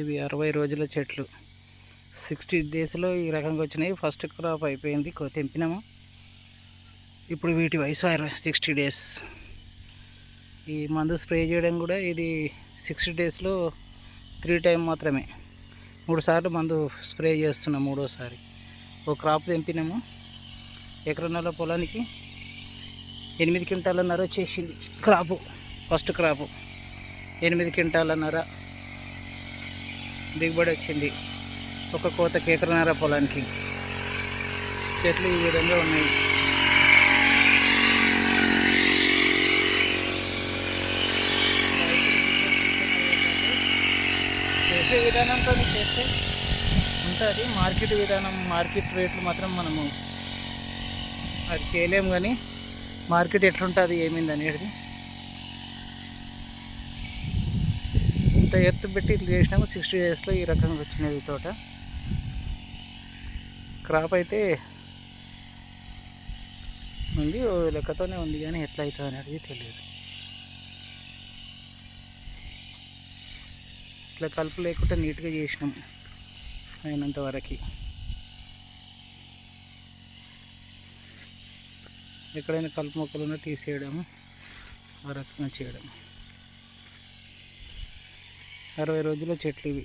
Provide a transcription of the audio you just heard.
ఇవి అరవై రోజుల చెట్లు. సిక్స్టీ డేస్లో ఈ రకంగా వచ్చినాయి. ఫస్ట్ క్రాప్ అయిపోయింది. తెంపినాము. ఇప్పుడు వీటి వయసు అరవై సిక్స్టీ డేస్. ఈ మందు స్ప్రే చేయడం కూడా ఇది సిక్స్టీ డేస్లో త్రీ టైం మాత్రమే. మూడు సార్లు మందు స్ప్రే చేస్తున్నాం మూడోసారి. ఒక క్రాప్ తెంపినాము. ఎకరన్నర పొలానికి ఎనిమిది క్వింటాలన్నర వచ్చేసింది క్రాపు ఫస్ట్ క్రాపు. ఎనిమిది క్వింటాలన్నర దిగుబడి వచ్చింది. ఒక కోత కేకరనార పొలానికి. చెట్లు ఈ విధంగా ఉన్నాయి. చేసే విధానంతో చేస్తే ఉంటుంది. మార్కెట్ విధానం మార్కెట్ రేట్లు మాత్రం మనము అది చేయలేము కానీ మార్కెట్ ఎట్లుంటుంది ఏమింది అనేది ఎత్తు పెట్టి ఇట్లా చేసినాము. సిక్స్టీ డేస్లో ఈ రకంగా వచ్చినది తోట. క్రాప్ అయితే ఉంది. లెక్కతోనే ఉంది కానీ ఎట్లా అవుతుంది అనేది తెలియదు. ఇట్లా కలుపు లేకుండా నీట్గా చేసినాం అయినంత వరకు. ఎక్కడైనా కలుపు మొక్కలు ఉన్నా తీసేయడము ఆ రకంగా చేయడం అరవై రోజుల చెట్లు ఇవి.